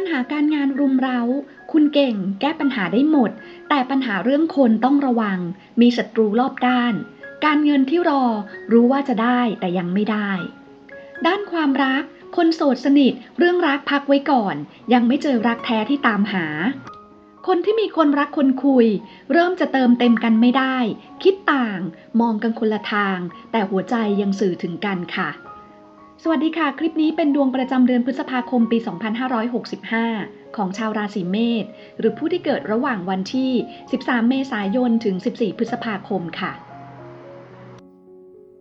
ปัญหาการงานรุมเร้า คุณเก่ง แก้ปัญหาได้หมด แต่ปัญหาเรื่องคนต้องระวัง มีศัตรูรอบด้าน การเงินที่รอรู้ว่าจะได้แต่ยังไม่ได้ ด้านความรัก คนโสดสนิท เรื่องรักพักไว้ก่อน ยังไม่เจอรักแท้ที่ตามหา คนที่มีคนรักคนคุย เริ่มจะเติมเต็มกันไม่ได้ คิดต่าง มองกันคนละทาง แต่หัวใจยังสื่อถึงกันค่ะ สวัสดีค่ะ คลิปนี้เป็นดวงประจำเดือนพฤษภาคมปี 2565 ของชาวราศีเมษหรือผู้ที่เกิดระหว่างวันที่ 13 เมษายน ถึง 14 พฤษภาคมค่ะ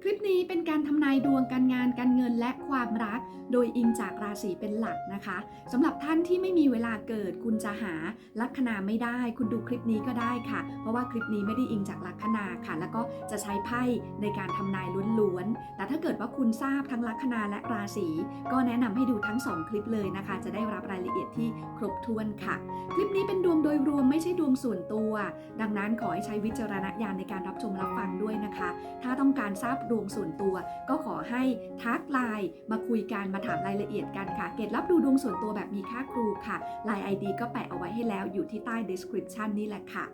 คลิปนี้เป็นการทำนายดวงการงานการเงินและความรัก โดยอิงจากราศีเป็นหลักนะคะสำหรับท่านที่ไม่มีเวลาเกิดคุณจะหาลัคนาไม่ได้ คุณดูคลิปนี้ก็ได้ค่ะ เพราะว่าคลิปนี้ไม่ได้อิงจากลัคนาค่ะ แล้วก็จะใช้ไพ่ในการทำนายล้วนๆแต่ถ้าเกิดว่าคุณทราบทั้งลัคนาและราศีก็แนะนำให้ดูทั้ง 2 คลิปเลยนะคะ จะได้รับรายละเอียดที่ครบถ้วนค่ะ คลิปนี้เป็นดวงโดยรวมไม่ใช่ดวงส่วนตัว ดังนั้นขอให้ใช้วิจารณญาณในการรับชมรับฟังด้วยนะคะ ถ้าต้องการทราบดวงส่วนตัว ก็ขอให้ทักไลน์มาคุยกันมาถามรายละเอียดกันค่ะ เกตรับดูดวงส่วนตัวแบบมีค่าครูค่ะไลน์ไอดีก็แปะเอาไว้ให้แล้วอยู่ที่ใต้ description นี่แหละค่ะ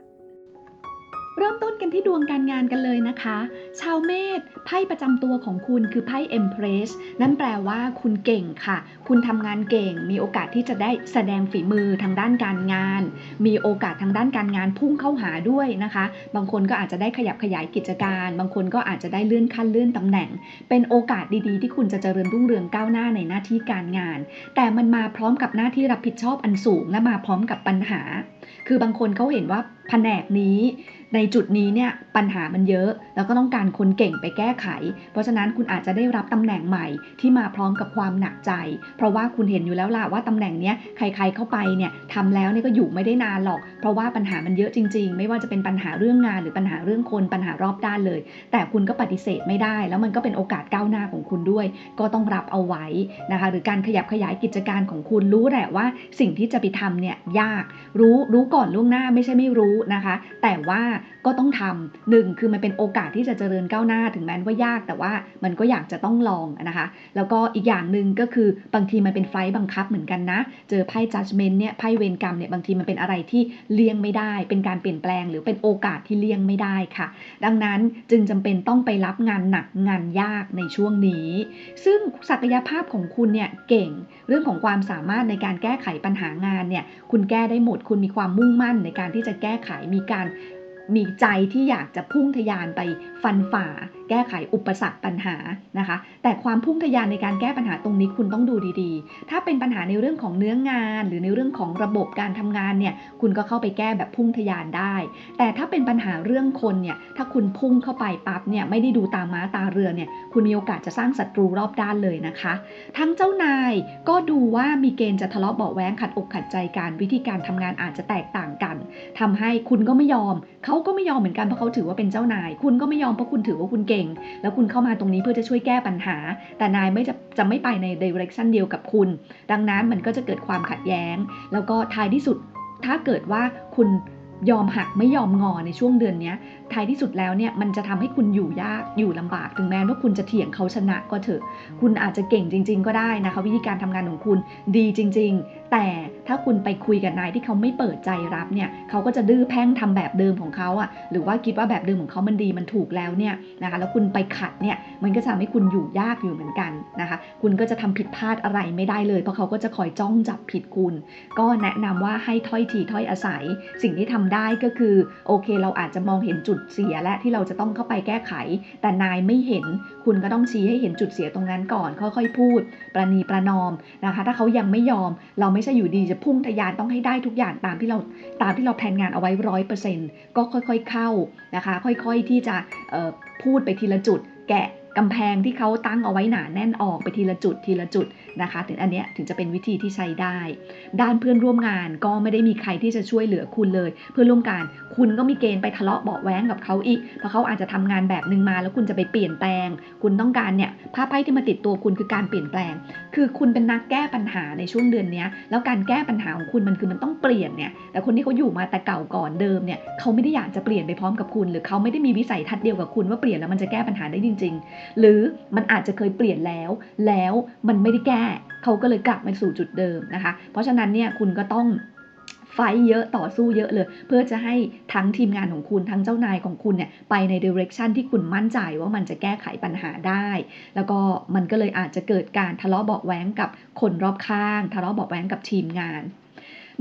เริ่มต้นกันที่ดวงการงานกันเลยนะคะ ชาวเมษไพ่ประจำตัวของคุณคือไพ่ Empress นั่นแปลว่าคุณเก่งค่ะ คุณทำงานเก่ง มีโอกาสที่จะได้แสดงฝีมือทางด้านการงาน มีโอกาสทางด้านการงานพุ่งเข้าหาด้วยนะคะ บางคนก็อาจจะได้ขยับขยายกิจการ บางคนก็อาจจะได้เลื่อนขั้นเลื่อนตำแหน่ง เป็นโอกาสดีๆ ที่คุณจะเจริญรุ่งเรืองก้าวหน้าในหน้าที่การงาน แต่มันมาพร้อมกับหน้าที่รับผิดชอบอันสูงและมาพร้อมกับปัญหา คือบางคนเขาเห็นว่าแผนกนี้ ในจุดนี้เนี่ยปัญหามันเยอะ แล้วก็ต้องการคนเก่งไปแก้ไข เพราะฉะนั้นคุณอาจจะได้รับตำแหน่งใหม่ที่มาพร้อมกับความหนักใจ เพราะว่าคุณเห็นอยู่แล้วล่ะว่าตำแหน่งเนี้ยใคร ๆเข้าไปเนี่ยทำแล้วเนี่ยก็อยู่ไม่ได้นานหรอก เพราะว่าปัญหามันเยอะจริง ๆ ไม่ว่าจะเป็นปัญหาเรื่องงานหรือปัญหาเรื่องคนปัญหารอบด้านเลย แต่คุณก็ปฏิเสธไม่ได้ แล้วมันก็เป็นโอกาสก้าวหน้าของคุณด้วย ก็ต้องรับเอาไว้นะคะหรือการขยับขยายกิจการของคุณรู้แหละว่า สิ่งที่จะไปทำเนี่ยยากรู้รู้ก่อนล่วงหน้าไม่ใช่ไม่รู้นะคะ แต่ว่าก็ต้องทำหนึ่งคือมันเป็นโอกาสที่จะเจริญก้าวหน้าถึงแม้ว่ายาก แต่ว่ามันก็อยากจะต้องลองนะคะ แล้วก็อีกอย่างหนึ่งก็คือบางทีมันเป็นไฟล์บังคับเหมือนกันนะ เจอไพ่ judgment เนี่ยไพ่เวรกรรมเนี่ยบางทีมันเป็นอะไรที่เลี่ยงไม่ได้ เป็นการเปลี่ยนแปลงหรือเป็นโอกาสที่เลี่ยงไม่ได้ค่ะ ดังนั้นจึงจำเป็นต้องไปรับงานหนักงานยากในช่วงนี้ ซึ่งศักยภาพของคุณเนี่ยเก่ง เรื่องของความสามารถในการแก้ไขปัญหางานเนี่ยคุณแก้ได้หมดคุณมีความมุ่งมั่นในการที่จะแก้ไขมีการมีใจที่อยากจะพุ่งทะยานไปฟันฝ่าแก้ไขอุปสรรคปัญหานะคะ แต่ความพุ่งทะยานในการแก้ปัญหาตรงนี้คุณต้องดูดีๆ ถ้าเป็นปัญหาในเรื่องของเนื้องาน หรือในเรื่องของระบบการทำงานเนี่ยคุณก็เข้าไปแก้แบบพุ่งทะยานได้ แต่ถ้าเป็นปัญหาเรื่องคนเนี่ยถ้าคุณพุ่งเข้าไปปั๊บเนี่ยไม่ได้ดูตามม้าตาเรือเนี่ยคุณมีโอกาสจะสร้างศัตรูรอบด้านเลยนะคะ ทั้งเจ้านายก็ดูว่ามีเกณฑ์จะทะเลาะเบาแว้งขัดอกขัดใจกันวิธีการทำงานอาจจะแตกต่างกันทำให้คุณก็ไม่ยอม เขาก็ไม่ยอมเหมือนกันเพราะเขาถือว่าเป็นเจ้านาย คุณก็ไม่ยอมเพราะคุณถือว่าคุณเก่ง แล้วคุณเข้ามาตรงนี้เพื่อจะช่วยแก้ปัญหา แต่นายไม่จะจะไม่ไปในเดเร c ชันเดียวกับคุณ ดังนั้นมันก็จะเกิดความขัดแย้ง แล้วก็ท้ายที่สุด ถ้าเกิดว่าคุณยอมหักไม่ยอมงอในช่วงเดือนนี้ท้ายที่สุดแล้วเนี่ยมันจะทำให้คุณอยู่ยากอยู่ลำบากถึงแม้ว่าคุณจะเถียงเขาชนะก็เถอะ คุณอาจจะเก่งจริง ๆ ก็ได้นะคะ วิธีการทำงานของคุณดีจริง ๆ แต่ถ้าคุณไปคุยกับนายที่เขาไม่เปิดใจรับเนี่ยเขาก็จะดื้อแพ่งทำแบบเดิมของเขาอะ่ะหรือว่าคิดว่าแบบเดิมของเขามันดีมันถูกแล้วเนี่ยนะคะแล้วคุณไปขัดเนี่ยมันก็จะทำให้คุณอยู่ยากอยู่เหมือนกันนะคะคุณก็จะทำผิดพลาดอะไรไม่ได้เลย เพราะเขาก็จะคอยจ้องจับผิดคุณ ก็แนะนำว่าให้ถ้อยทีถ้อยอาศัย สิ่งที่ทำได้ก็คือโอเค เราอาจจะมองเห็นจุดเสียและที่เราจะต้องเข้าไปแก้ไข แต่นายไม่เห็น คุณก็ต้องชี้ให้เห็นจุดเสียตรงนั้นก่อน ค่อยๆ พูด ประนีประนอมนะคะ ถ้าเขายังไม่ยอมเราไม่ใช่อยู่ดีจะพุ่งทะยานต้องให้ได้ทุกอย่างตามที่เราตามที่เราแผนงานเอาไว้ร้อยเปอร์เซ็นต์ก็ค่อยๆเข้านะคะ ค่อยๆที่จะพูดไปทีละจุด แกะ กำแพงที่เขาตั้งเอาไว้หนาแน่นออกไปทีละจุดทีละจุดนะคะ ถึงอันเนี้ยถึงจะเป็นวิธีที่ใช้ได้ ด้านเพื่อนร่วมงานก็ไม่ได้มีใครที่จะช่วยเหลือคุณเลย เพื่อนร่วมงานคุณก็มีเกณฑ์ไปทะเลาะเบาแว้งกับเขาอีกเพราะเขาอาจจะทำงานแบบหนึ่งมาแล้วคุณจะไปเปลี่ยนแปลง คุณต้องการเนี่ยภาพไพ่ที่มาติดตัวคุณคือการเปลี่ยนแปลง คือคุณเป็นนักแก้ปัญหาในช่วงเดือนนี้แล้วการแก้ปัญหาของคุณมันคือมันต้องเปลี่ยนเนี่ยแต่คนที่เขาอยู่มาแต่เก่าก่อนเดิมเนี่ยเขาไม่ได้อยากจะเปลี่ยนไปพร้อมกับคุณ หรือเขาไม่ได้มีวิสัยทัศน์เดียวกับคุณว่าเปลี่ยนแล้วมันจะแก้ปัญหาได้จริงหรือมันอาจจะเคยเปลี่ยนแล้ว แล้วมันไม่ได้แก้เขาก็เลยกลับมาสู่จุดเดิมนะคะ เพราะฉะนั้นเนี่ยคุณก็ต้องไฟเยอะต่อสู้เยอะเลย เพื่อจะให้ทั้งทีมงานของคุณทั้งเจ้านายของคุณเนี่ยไปในเดเร c ชันที่คุณมั่นใจว่ามันจะแก้ไขปัญหาได้ แล้วก็มันก็เลยอาจจะเกิดการทะเลาะเบาะแว้งกับคนรอบข้าง ทะเลาะเบาะแว้งกับทีมงาน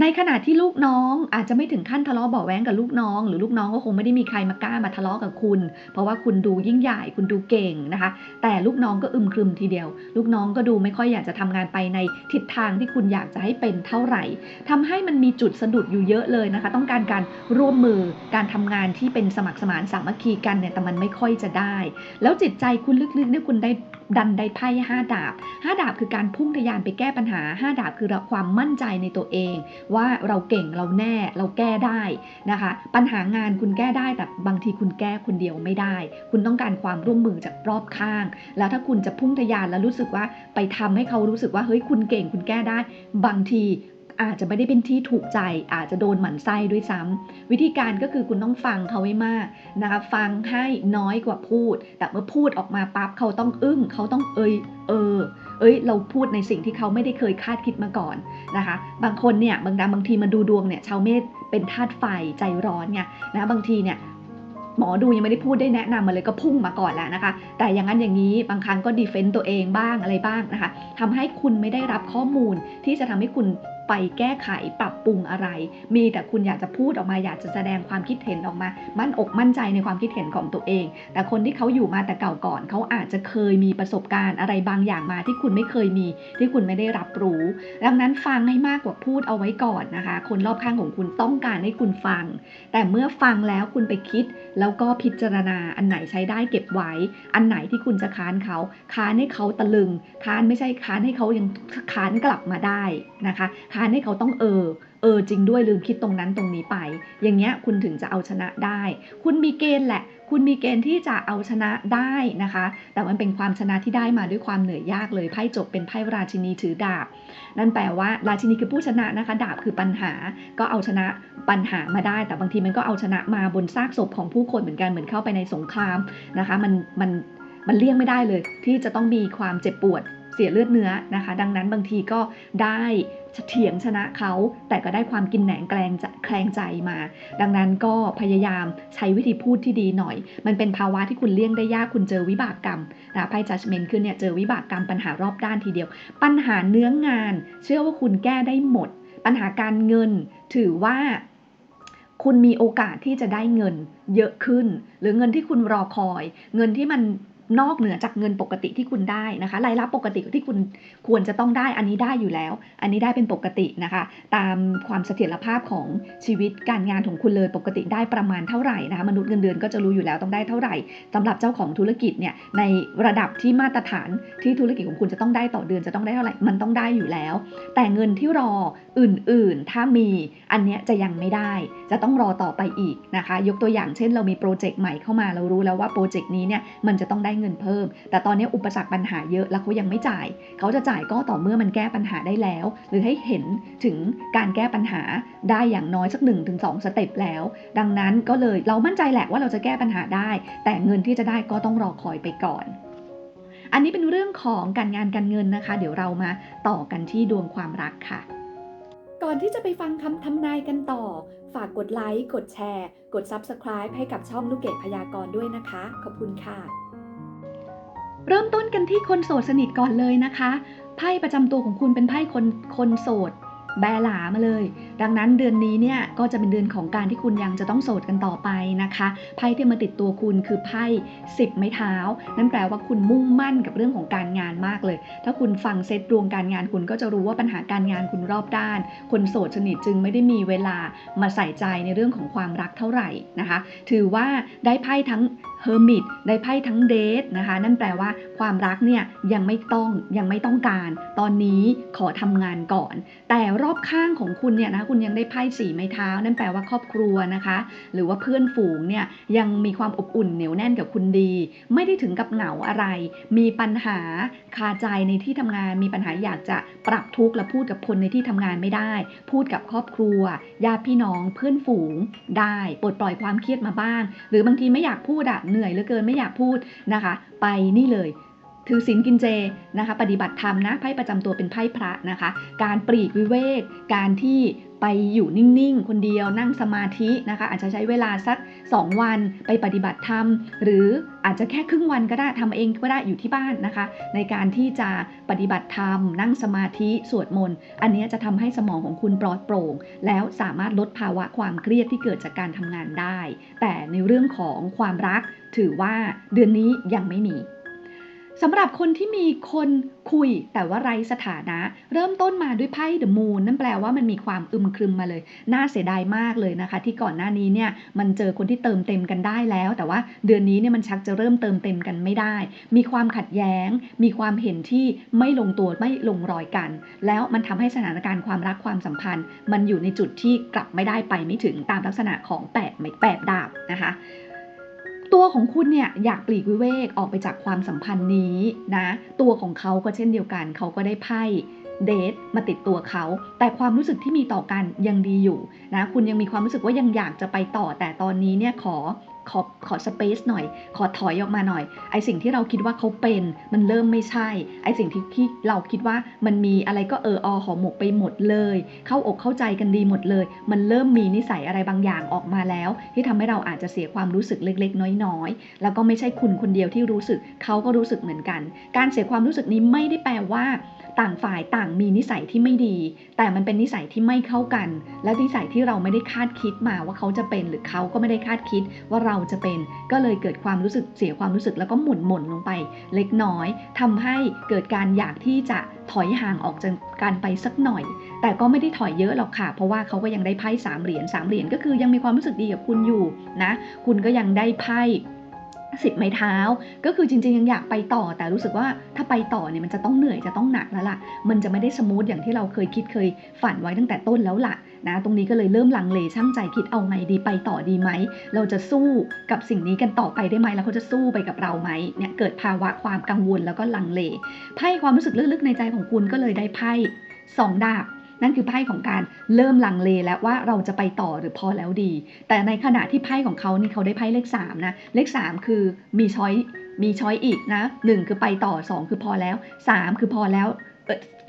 ในขณะที่ลูกน้องอาจจะไม่ถึงขั้นทะเลาะเบาแว้งกับลูกน้อง หรือลูกน้องก็คงไม่ได้มีใครมากล้ามาทะเลาะกับคุณ เพราะว่าคุณดูยิ่งใหญ่คุณดูเก่งนะคะ แต่ลูกน้องก็อึมครึมทีเดียว ลูกน้องก็ดูไม่ค่อยอยากจะทำงานไปในทิศทางที่คุณอยากจะให้เป็นเท่าไหร่ทำให้มันมีจุดสะดุดอยู่เยอะเลยนะคะ ต้องการการร่วมมือการทำงานที่เป็นสมัครสมานสามัคคีกันเนี่ยแต่มันไม่ค่อยจะได้ แล้วจิตใจคุณลึกๆเนี่ยคุณได้ดันได้ไพ่ห้าดาบห้าดาบคือการพุ่งทะยานไปแก้ปัญหาห้าดาบคือความมั่นใจในตัวเองว่าเราเก่งเราแน่เราแก้ได้นะคะ ปัญหางานคุณแก้ได้แต่บางทีคุณแก้คนเดียวไม่ได้ คุณต้องการความร่วมมือจากรอบข้าง แล้วถ้าคุณจะพุ่งทะยานแล้วรู้สึกว่าไปทำให้เขารู้สึกว่าเฮ้ยคุณเก่งคุณแก้ได้ บางที อาจจะไม่ได้เป็นที่ถูกใจ อาจจะโดนหมั่นไส้ด้วยซ้ำวิธีการก็คือคุณต้องฟังเขาให้มากนะคะฟังให้น้อยกว่าพูด แต่เมื่อพูดออกมาปั๊บเขาต้องอึ้งเขาต้องเอยเออ เอ้ย เราพูดในสิ่งที่เขาไม่ได้เคยคาดคิดมาก่อนนะคะ บางคนเนี่ยบางดาบางทีมาดูดวงเนี่ยชาวเมษเป็นธาตุไฟใจร้อนไงนะบางทีเนี่ยหมอดูยังไม่ได้พูดได้แนะนำมาเลยก็พุ่งมาก่อนแล้วนะคะ แต่อย่างนั้นอย่างนี้บางครั้งก็ดีเฟนต์ตัวเองบ้างอะไรบ้างนะคะทำให้คุณไม่ได้รับข้อมูลที่จะทำให้คุณ ไปแก้ไขปรับปรุงอะไร มีแต่คุณอยากจะพูดออกมาอยากจะแสดงความคิดเห็นออกมา มั่นอกมั่นใจในความคิดเห็นของตัวเอง แต่คนที่เขาอยู่มาแต่เก่าก่อน เขาอาจจะเคยมีประสบการณ์อะไรบางอย่างมาที่คุณไม่เคยมี ที่คุณไม่ได้รับรู้ ดังนั้นฟังให้มากกว่าพูดเอาไว้ก่อนนะคะ คนรอบข้างของคุณต้องการให้คุณฟัง แต่เมื่อฟังแล้วคุณไปคิด แล้วก็พิจารณาอันไหนใช้ได้เก็บไว้ อันไหนที่คุณจะค้านเขา ค้านให้เขาตะลึง ค้านไม่ใช่ค้านให้เขายังค้านกลับมาได้นะคะค้านให้เขาต้องเออ เออจริงด้วยลืมคิดตรงนั้นตรงนี้ไป อย่างเงี้ยคุณถึงจะเอาชนะได้ คุณมีเกณฑ์แหละ คุณมีเกณฑ์ที่จะเอาชนะได้นะคะ แต่มันเป็นความชนะที่ได้มาด้วยความเหนื่อยยากเลยไพ่จบเป็นไพ่ราชินีถือดาบ นั่นแปลว่าราชินีคือผู้ชนะนะคะ ดาบคือปัญหา ก็เอาชนะปัญหามาได้ แต่บางทีมันก็เอาชนะมาบนซากศพของผู้คนเหมือนกันเหมือนเข้าไปในสงครามนะคะ มันมันมันเลี่ยงไม่ได้เลย ที่จะต้องมีความเจ็บปวดเสียเลือดเนื้อนะคะ ดังนั้นบางทีก็ได้ เถียงชนะเขา แต่ก็ได้ความกินแหนงแกลงจะแคลงใจมา ดังนั้นก็พยายามใช้วิธีพูดที่ดีหน่อย มันเป็นภาวะที่คุณเลี่ยงได้ยากคุณเจอวิบากกรรมนะไพ่ judgment ขึ้นเนี่ยเจอวิบากกรรมปัญหารอบด้านทีเดียว ปัญหาเนื้องาน เชื่อว่าคุณแก้ได้หมด ปัญหาการเงินถือว่าคุณมีโอกาสที่จะได้เงินเยอะขึ้น หรือเงินที่คุณรอคอย เงินที่มัน นอกเหนือจากเงินปกติที่คุณได้นะคะ รายรับปกติที่คุณควรจะต้องได้อันนี้ได้อยู่แล้ว อันนี้ได้เป็นปกตินะคะ ตามความเสถียรภาพของชีวิตการงานของคุณเลยปกติได้ประมาณเท่าไหร่นะคะ มนุษย์เงินเดือนก็จะรู้อยู่แล้วต้องได้เท่าไหร่สำหรับเจ้าของธุรกิจเนี่ยในระดับที่มาตรฐานที่ธุรกิจของคุณจะต้องได้ต่อเดือนจะต้องได้เท่าไหร่มันต้องได้อยู่แล้ว แต่เงินที่รออื่น ๆ ถ้ามีอันเนี้ยจะยังไม่ได้ จะต้องรอต่อไปอีกนะคะ ยกตัวอย่างเช่น เรามีโปรเจกต์ใหม่เข้ามาเรารู้แล้วว่าโปรเจกต์นี้เนี่ยมันจะต้องได้เงินเพิ่ม แต่ตอนนี้อุปสรรคปัญหาเยอะแล้วเขายังไม่จ่าย เขาจะจ่ายก็ต่อเมื่อมันแก้ปัญหาได้แล้ว หรือให้เห็นถึงการแก้ปัญหาได้อย่างน้อยสัก1นถึงสสเต็ปแล้ว ดังนั้นก็เลยเรามั่นใจแหละว่าเราจะแก้ปัญหาได้ แต่เงินที่จะได้ก็ต้องรอคอยไปก่อนอันนี้เป็นเรื่องของการงานการเงินนะคะ เดี๋ยวเรามาต่อกันที่ดวงความรักค่ะ ก่อนที่จะไปฟังคำทำนายกันต่อ ฝากกดไลค์ กดแชร์ กด Subscribe ให้กับช่องลูกเกดพยากรณ์ด้วยนะคะ ขอบคุณค่ะ เริ่มต้นกันที่คนโสดสนิทก่อนเลยนะคะ ไพ่ประจำตัวของคุณเป็นไพ่คนคนโสด แบหลามาเลย ดังนั้นเดือนนี้เนี่ยก็จะเป็นเดือนของการที่คุณยังจะต้องโสดกันต่อไปนะคะไพ่ที่มาติดตัวคุณคือไพ่สิบไม้เท้า นั่นแปลว่าคุณมุ่งมั่นกับเรื่องของการงานมากเลย ถ้าคุณฟังเซตดวงการงานคุณก็จะรู้ว่าปัญหาการงานคุณรอบด้าน คนโสดสนิทจึงไม่ได้มีเวลามาใส่ใจในเรื่องของความรักเท่าไหร่นะคะ ถือว่าได้ไพ่ทั้งเฮอร์มิตได้ไพ่ทั้งเดทนะคะ นั่นแปลว่าความรักเนี่ยยังไม่ต้องยังไม่ต้องการ ตอนนี้ขอทำงานก่อน แต่รอบข้างของคุณเนี่ยนะคุณยังได้ไพ่สีไม้เท้า นั่นแปลว่าครอบครัวนะคะ หรือว่าเพื่อนฝูงเนี่ยยังมีความอบอุ่นเหนียวแน่นกับคุณดี ไม่ได้ถึงกับเหงาอะไร มีปัญหาคาใจในที่ทำงาน มีปัญหาอยากจะปรับทุกข์และพูดกับคนในที่ทำงานไม่ได้ พูดกับครอบครัวญาติพี่น้องเพื่อนฝูงได้ปลดปล่อยความเครียดมาบ้าง หรือบางทีไม่อยากพูดอะเหนื่อยเหลือเกินไม่อยากพูดนะคะ ไปนี่เลย ถือศีลกินเจนะคะปฏิบัติธรรมนะไพ่ประจำตัวเป็นไพ่พระนะคะ การปลีกวิเวก การที่ไปอยู่นิ่งๆ คนเดียวนั่งสมาธินะคะอาจจะใช้เวลาสัก 2 วันไปปฏิบัติธรรม หรืออาจจะแค่ครึ่งวันก็ได้ทำเองก็ได้อยู่ที่บ้านนะคะ ในการที่จะปฏิบัติธรรม นั่งสมาธิสวดมนต์อันนี้จะทำให้สมองของคุณปลอดโปร่ง แล้วสามารถลดภาวะความเครียดที่เกิดจากการทำงานได้ แต่ในเรื่องของความรักถือว่าเดือนนี้ยังไม่มี สำหรับคนที่มีคนคุยแต่ว่าไร้สถานะ เริ่มต้นมาด้วยไพ่เดอะมูนนั่นแปลว่ามันมีความอึมครึมมาเลย น่าเสียดายมากเลยนะคะ ที่ก่อนหน้านี้เนี่ยมันเจอคนที่เติมเต็มกันได้แล้ว แต่ว่าเดือนนี้เนี่ยมันชักจะเริ่มเติมเต็มกันไม่ได้ มีความขัดแย้ง มีความเห็นที่ไม่ลงตัวไม่ลงรอยกัน แล้วมันทำให้สถานการณ์ความรักความสัมพันธ์ มันอยู่ในจุดที่กลับไม่ได้ไปไม่ถึงตามลักษณะของแปดไม้แปดดาบนะคะ ตัวของคุณเนี่ยอยากปลีกวิเวกออกไปจากความสัมพันธ์นี้นะ ตัวของเขาก็เช่นเดียวกัน เขาก็ได้ไพ่ เดทมาติดตัวเขา แต่ความรู้สึกที่มีต่อกันยังดีอยู่นะคุณยังมีความรู้สึกว่ายังอยากจะไปต่อแต่ตอนนี้เนี่ยขอขอขอสเปซหน่อย ขอถอยออกมาหน่อย ไอสิ่งที่เราคิดว่าเขาเป็นมันเริ่มไม่ใช่ ไอสิ่งที่ที่เราคิดว่ามันมีอะไรก็เอออหอหมกไปหมดเลย เข้าอกเข้าใจกันดีหมดเลย มันเริ่มมีนิสัยอะไรบางอย่างออกมาแล้ว ที่ทำให้เราอาจจะเสียความรู้สึกเล็ก ๆ น้อยๆ แล้วก็ไม่ใช่คุณคนเดียวที่รู้สึกเขาก็รู้สึกเหมือนกัน การเสียความรู้สึกนี้ไม่ได้แปลว่า ต่างฝ่ายต่างมีนิสัยที่ไม่ดี แต่มันเป็นนิสัยที่ไม่เข้ากัน และนิสัยที่เราไม่ได้คาดคิดมาว่าเขาจะเป็นหรือเขาก็ไม่ได้คาดคิดว่าเราจะเป็น ก็เลยเกิดความรู้สึกเสียความรู้สึกแล้วก็หมุนหม่นลงไป เล็กน้อยทำให้เกิดการอยากที่จะถอยห่างออกจากกันไปสักหน่อย แต่ก็ไม่ได้ถอยเยอะหรอกค่ะ เพราะว่าเขาก็ยังได้ไพ่สามเหรียญสามเหรียญก็คือยังมีความรู้สึกดีกับคุณอยู่นะ คุณก็ยังได้ไพ่ สิบไม้เท้า ก็คือจริงๆยังอยากไปต่อ แต่รู้สึกว่าถ้าไปต่อเนี่ยมันจะต้องเหนื่อยจะต้องหนักแล้วล่ะ มันจะไม่ได้สมูทอย่างที่เราเคยคิดเคยฝันไว้ตั้งแต่ต้นแล้วล่ะนะตรงนี้ก็เลยเริ่มลังเลช่างใจคิดเอาไงดีไปต่อดีไหม เราจะสู้กับสิ่งนี้กันต่อไปได้ไหมแล้วเขาจะสู้ไปกับเราไหมเนี่ยเกิดภาวะความกังวลแล้วก็ลังเลไพ่ความรู้สึกลึกๆในใจของคุณก็เลยได้ไพ่สองดาบ นั่นคือไพ่ของการเริ่มลังเลแล้วว่าเราจะไปต่อหรือพอแล้วดี แต่ในขณะที่ไพ่ของเขานี่เขาได้ไพ่เลข3นะเลข 3 คือมีช้อยมีช้อยอีกนะหนึ่งคือไปต่อ 2 คือพอแล้ว 3 คือพอแล้ว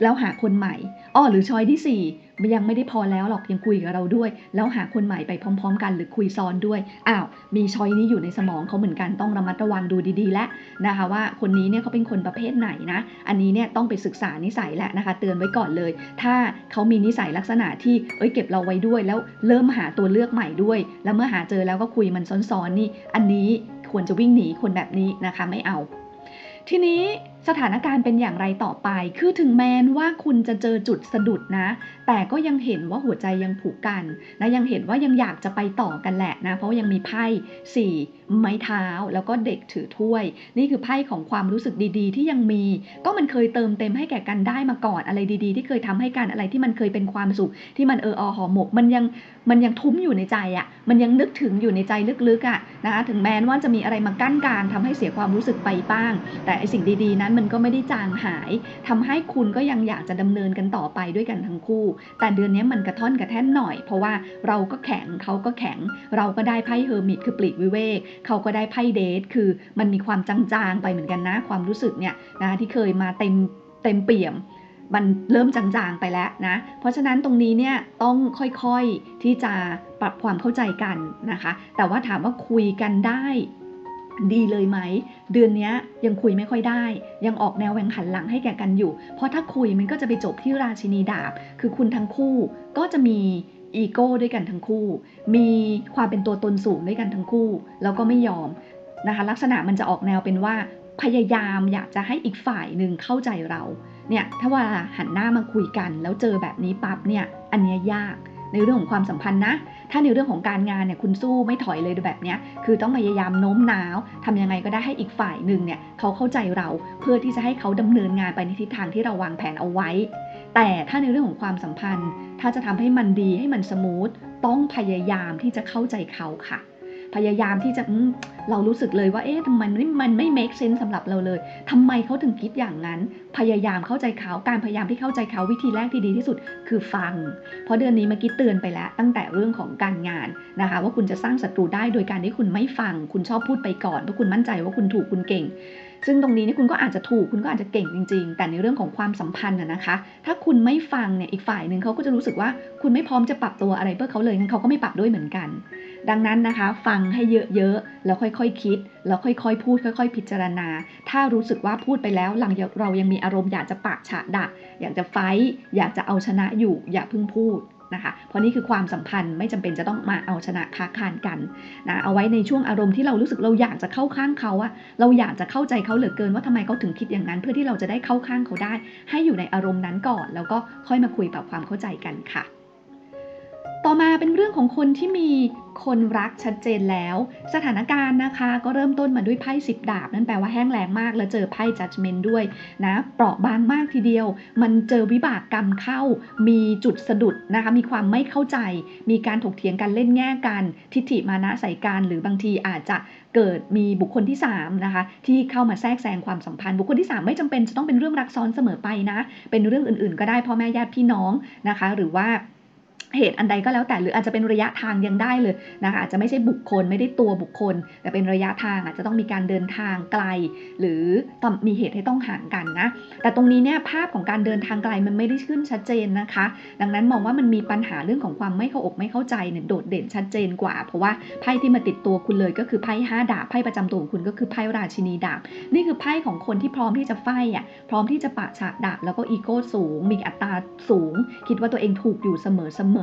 แล้วหาคนใหม่อ้อหรือช้อยที่ 4 มันยังไม่ได้พอแล้วหรอกยังคุยกับเราด้วย แล้วหาคนใหม่ไปพร้อม ๆ กันหรือคุยซ้อนด้วยอ้าวมีช้อยนี้อยู่ในสมองเขาเหมือนกันต้องระมัดระวังดูดีๆ และนะคะว่าคนนี้เนี่ยเขาเป็นคนประเภทไหนนะ อันนี้เนี่ยต้องไปศึกษานิสัยแหละนะคะ เตือนไว้ก่อนเลย ถ้าเขามีนิสัยลักษณะที่เอ้ยเก็บเราไว้ด้วย แล้วเริ่มหาตัวเลือกใหม่ด้วย แล้วเมื่อหาเจอแล้วก็คุยมันซ้อนๆนี่ อันนี้ควรจะวิ่งหนีคนแบบนี้นะคะไม่เอา ทีนี้ สถานการณ์เป็นอย่างไรต่อไป คือถึงแม้นว่าคุณจะเจอจุดสะดุดนะ แต่ก็ยังเห็นว่าหัวใจยังผูกกันนะยังเห็นว่ายังอยากจะไปต่อกันแหละนะ เพราะยังมีไพ่สี่ไม้เท้าแล้วก็เด็กถือถ้วย นี่คือไพ่ของความรู้สึกดีๆ ที่ยังมี ก็มันเคยเติมเต็มให้แก่กันได้มาก่อนอะไรดีๆ ที่เคยทำให้กันอะไรที่มันเคยเป็นความสุข ที่มันเอออหอหมก มันยังมันยังทุ้มอยู่ในใจอะ่ะ มันยังนึกถึงอยู่ในใจลึกๆอะ่ะนะคะถึงแม้ว่าจะมีอะไรมากั้นกลางทำให้เสียความรู้สึกไปบ้าง แต่ไอสิ่งดีๆนั้นมันก็ไม่ได้จางหายทำให้คุณก็ยังอยากจะดำเนินกันต่อไปด้วยกันทั้งคู่ แต่เดือนนี้มันกระท่อนกระแท่นหน่อย เพราะว่าเราก็แข็งเขาก็แข็ง เราก็ได้ไพ่เฮอร์มิตคือปลีกวิเวกเขาก็ได้ไพ่เดทคือมันมีความจางๆไปเหมือนกันนะ ความรู้สึกเนี่ยนะคะที่เคยมาเต็มเต็มเปี่ยมมันเริ่มจางๆไปแล้วนะ เพราะฉะนั้นตรงนี้เนี่ยต้องค่อยๆที่จะปรับความเข้าใจกันนะคะ แต่ว่าถามว่าคุยกันได้ ดีเลยไหม เดือนนี้ยังคุยไม่ค่อยได้ ยังออกแนวแหวงหันหลังให้แก่กันอยู่ เพราะถ้าคุยมันก็จะไปจบที่ราชินีดาบ คือคุณทั้งคู่ก็จะมีอีโก้ด้วยกันทั้งคู่ มีความเป็นตัวตนสูงด้วยกันทั้งคู่ แล้วก็ไม่ยอมนะคะลักษณะมันจะออกแนวเป็นว่าพยายามอยากจะให้อีกฝ่ายหนึ่งเข้าใจเราเนี่ยถ้าว่าหันหน้ามาคุยกันแล้วเจอแบบนี้ปั๊บเนี่ยอันเนี้ยยาก ในเรื่องของความสัมพันธ์นะ ถ้าในเรื่องของการงานเนี่ยคุณสู้ไม่ถอยเลยแบบเนี้ยคือต้องพยายามโน้มน้าวทำยังไงก็ได้ให้อีกฝ่ายหนึ่งเนี่ยเขาเข้าใจเราเพื่อที่จะให้เขาดำเนินงานไปในทิศทางที่เราวางแผนเอาไว้ แต่ถ้าในเรื่องของความสัมพันธ์ ถ้าจะทำให้มันดีให้มันสมูทต้องพยายามที่จะเข้าใจเขาค่ะ พยายามที่จะ เรารู้สึกเลยว่า เอ๊ะทำไมมันไม่ make sense สำหรับเราเลย ทำไมเขาถึงคิดอย่างนั้น พยายามเข้าใจเขา การพยายามที่เข้าใจเขาวิธีแรกที่ดีที่สุดคือฟัง เพราะเดือนนี้เมื่อกี้เตือนไปแล้ว ตั้งแต่เรื่องของการงานนะคะ ว่าคุณจะสร้างศัตรูได้โดยการที่คุณไม่ฟัง คุณชอบพูดไปก่อนเพราะคุณมั่นใจว่าคุณถูกคุณเก่ง ซึ่งตรงนี้เนี่ยคุณก็อาจจะถูกคุณก็อาจจะเก่งจริง ๆ แต่ในเรื่องของความสัมพันธ์นะนะคะ ถ้าคุณไม่ฟังเนี่ยอีกฝ่ายหนึ่งเขาก็จะรู้สึกว่าคุณไม่พร้อมจะปรับตัวอะไรเพื่อเขาเลยงั้นเขาก็ไม่ปรับด้วยเหมือนกัน ดังนั้นนะคะ ฟังให้เยอะๆแล้วค่อยๆคิด แล้วค่อยๆ พูดค่อย ๆ พิจารณา ถ้ารู้สึกว่าพูดไปแล้วหลังเรายังมีอารมณ์อยากจะปากฉะดะ อยากจะไฟท์อยากจะเอาชนะอยู่อย่าเพิ่งพูดนะคะเพราะนี่คือความสัมพันธ์ไม่จำเป็นจะต้องมาเอาชนะค้าคานกันนะเอาไว้ในช่วงอารมณ์ที่เรารู้สึกเราอยากจะเข้าข้างเขาอะเราอยากจะเข้าใจเขาเหลือเกินว่าทำไมเขาถึงคิดอย่างนั้น เพื่อที่เราจะได้เข้าข้างเขาได้ ให้อยู่ในอารมณ์นั้นก่อน แล้วก็ค่อยมาคุยปรับความเข้าใจกันค่ะ ต่อมาเป็นเรื่องของคนที่มีคนรักชัดเจนแล้ว สถานการณ์นะคะ ก็เริ่มต้นมาด้วยไพ่สิบดาบ นั่นแปลว่าแห้งแล้งมากแล้วเจอไพ่ judgment ด้วยนะเปราะบางมากทีเดียว มันเจอวิบากกรรมเข้า มีจุดสะดุดนะคะ มีความไม่เข้าใจ มีการถกเถียงกันเล่นแง่กัน ทิฏฐิมานะใส่กันหรือบางทีอาจจะเกิดมีบุคคลที่3นะคะที่เข้ามาแทรกแซงความสัมพันธ์ บุคคลที่ 3 ไม่จำเป็นจะต้องเป็นเรื่องรักซ้อนเสมอไปนะ เป็นเรื่องอื่นๆ ก็ได้พ่อแม่ญาติพี่น้องนะคะ หรือว่า เหตุอันใดก็แล้วแต่หรืออาจจะเป็นระยะทางยังได้เลยนะคะอาจจะไม่ใช่บุคคลไม่ได้ตัวบุคคล แต่เป็นระยะทางอาจจะต้องมีการเดินทางไกล หรือต้องมีเหตุให้ต้องห่างกันนะแต่ตรงนี้เนี่ยภาพของการเดินทางไกลมันไม่ได้ขึ้นชัดเจนนะคะ ดังนั้นมองว่ามันมีปัญหาเรื่องของความไม่เข้าอกไม่เข้าใจเนี่ยโดดเด่นชัดเจนกว่า เพราะว่าไพ่ที่มาติดตัวคุณเลยก็คือไพ่ห้าดาบไพ่ประจำตัวของคุณก็คือไพ่ราชินีดาบนี่คือไพ่ของคนที่พร้อมที่จะไฟอะพร้อมที่จะปะฉะดาบแล้วก็อีโก้สูง มีอัตราสูง คิดว่าตัวเองถูกอยู่เสมอเสมอ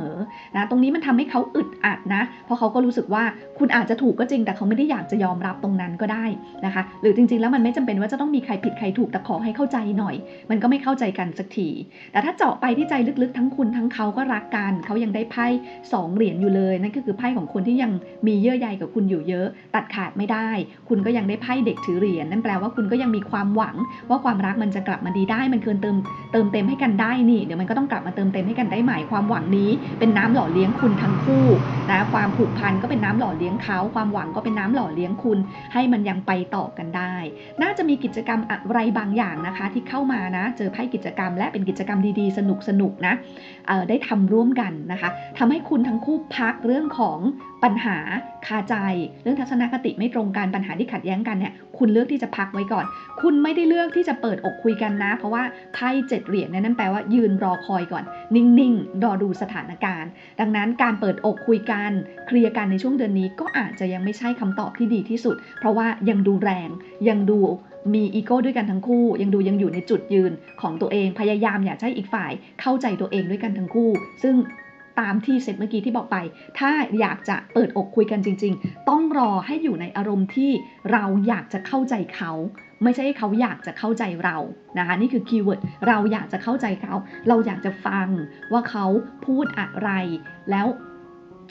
นะตรงนี้มันทำให้เขาอึดอัดนะเพราะเขาก็รู้สึกว่าคุณอาจจะถูกก็จริง แต่เขาไม่ได้อยากจะยอมรับตรงนั้นก็ได้นะคะ หรือจริง ๆ แล้วมันไม่จำเป็นว่าจะต้องมีใครผิดใครถูกแต่ขอให้เข้าใจหน่อย มันก็ไม่เข้าใจกันสักทีแต่ถ้าเจาะไปที่ใจลึกๆ ทั้งคุณทั้งเขาก็รักกันเขายังได้ไพ่สองเหรียญอยู่เลยนั่นก็คือไพ่ของคนที่ยังมีเยื่อใยกับคุณอยู่เยอะ ตัดขาดไม่ได้ คุณก็ยังได้ไพ่เด็กถือเหรียญนั่นแปลว่าคุณก็ยังมีความหวัง ว่าความรักมันจะกลับมาดีได้มันเคินเติมเติมเต็มให้กันได้นี่เดี๋ยวมันก็ต้องกลับมาเติมเต็มให้กันได้ใหม่ความหวังนี้เป็นน้ำหล่อเลี้ยงคุณทั้งคู่นะความผูกพันก็เป็นน้ำหล่อเลี้ยงเขาความหวังก็เป็นน้ำหล่อเลี้ยงคุณ ให้มันยังไปต่อกันได้ น่าจะมีกิจกรรมอะไรบางอย่างนะคะ ที่เข้ามานะเจอไพ่กิจกรรม และเป็นกิจกรรมดีๆ สนุกสนุกๆนะได้ทำร่วมกันนะคะทำให้คุณทั้งคู่พักเรื่องของปัญหา คาใจ เรื่องทัศนคติไม่ตรงกันปัญหาที่ขัดแย้งกันเนี่ยคุณเลือกที่จะพักไว้ก่อน คุณไม่ได้เลือกที่จะเปิดอกคุยกันนะ เพราะว่าไพ่เจ็ดเหรียญนั่นแปลว่ายืนรอคอยก่อน นิ่งๆรอดูสถานการณ์ ดังนั้นการเปิดอกคุยกันเคลียร์กันในช่วงเดือนนี้ก็อาจจะยังไม่ใช่คำตอบที่ดีที่สุด เพราะว่ายังดูแรงยังดูมีอีโก้ด้วยกันทั้งคู่ ยังดูยังอยู่ในจุดยืนของตัวเองพยายามอยากให้อีกฝ่ายเข้าใจตัวเองด้วยกันทั้งคู่ ซึ่ง ตามที่เซตเมื่อกี้ที่บอกไป ถ้าอยากจะเปิดอกคุยกันจริง ๆ ต้องรอให้อยู่ในอารมณ์ที่เราอยากจะเข้าใจเขา ไม่ใช่เขาอยากจะเข้าใจเรานะคะนี่คือคีย์เวิร์ดเราอยากจะเข้าใจเขา เราอยากจะฟังว่าเขาพูดอะไร แล้ว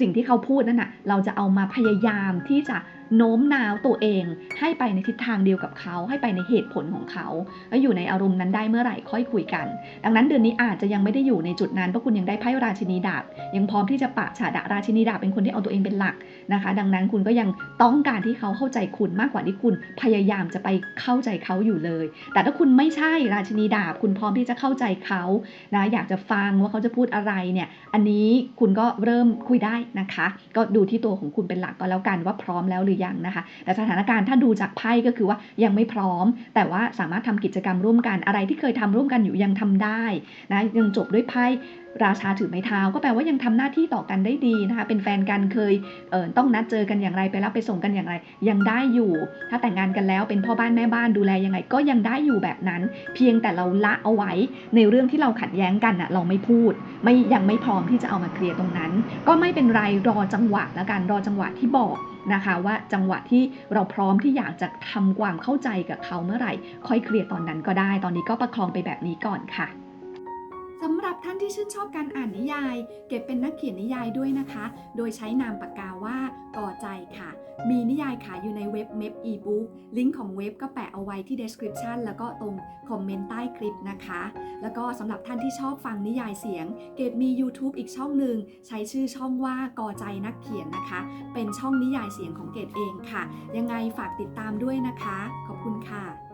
สิ่งที่เขาพูดนั่นน่ะเราจะเอามาพยายามที่จะ โน้มน้าวตัวเองให้ไปในทิศทางเดียวกับเขา ให้ไปในเหตุผลของเขา แล้วอยู่ในอารมณ์นั้นได้เมื่อไหร่ค่อยคุยกัน ดังนั้นเดือนนี้อาจจะยังไม่ได้อยู่ในจุดนั้นเพราะคุณยังได้ไพ่ราชินีดาบ ยังพร้อมที่จะปะฉาดะราชินีดาบเป็นคนที่เอาตัวเองเป็นหลักนะคะ ดังนั้นคุณก็ยังต้องการที่เขาเข้าใจคุณมากกว่าที่คุณพยายามจะไปเข้าใจเขาอยู่เลย แต่ถ้าคุณไม่ใช่ราชินีดาบ คุณพร้อมที่จะเข้าใจเขานะอยากจะฟังว่าเขาจะพูดอะไรเนี่ย อันนี้คุณก็เริ่มคุยได้นะคะ ก็ดูที่ตัวของคุณเป็นหลักก็แล้วกันว่าพร้อมแล้วหรือยังนะคะ แต่สถานการณ์ถ้าดูจากไพ่ก็คือว่ายังไม่พร้อม แต่ว่าสามารถทำกิจกรรมร่วมกันอะไรที่เคยทำร่วมกันอยู่ยังทำได้นะยังจบด้วยไพ่ราชาถือไม้เท้าก็แปลว่ายังทำหน้าที่ต่อกันได้ดีนะคะ เป็นแฟนกันเคยเออต้องนัดเจอกันอย่างไรไปรับไปส่งกันอย่างไร ยังได้อยู่ ถ้าแต่งงานกันแล้วเป็นพ่อบ้านแม่บ้านดูแลยังไง ก็ยังได้อยู่แบบนั้น เพียงแต่เราละเอาไว้ในเรื่องที่เราขัดแย้งกันน่ะเราไม่พูด ไม่ยังไม่พร้อมที่จะเอามาเคลียร์ตรงนั้น ก็ไม่เป็นไรรอจังหวะแล้วกันรอจังหวะที่บอก นะคะว่าจังหวะที่เราพร้อมที่อยากจะทำความเข้าใจกับเขาเมื่อไหร่ ค่อยเคลียร์ตอนนั้นก็ได้ ตอนนี้ก็ประคองไปแบบนี้ก่อนค่ะ สำหรับท่านที่ชื่นชอบการอ่านนิยาย เก็บเป็นนักเขียนนิยายด้วยนะคะ โดยใช้นามปากกาว่าก่อใจค่ะ มีนิยายขายอยู่ในเว็บเม p อีบุ๊กลิงก์ของเว็บก็แปะเอาไว้ที่ description แล้วก็ตรงคอมเมนต์ใต้คลิปนะคะ แล้วก็สำหรับท่านที่ชอบฟังนิยายเสียง เกดมี YouTube อีกช่องหนึ่งใช้ชื่อช่องว่าก่อใจนักเขียนนะคะ เป็นช่องนิยายเสียงของเกดเองค่ะ ยังไงฝากติดตามด้วยนะคะ ขอบคุณค่ะ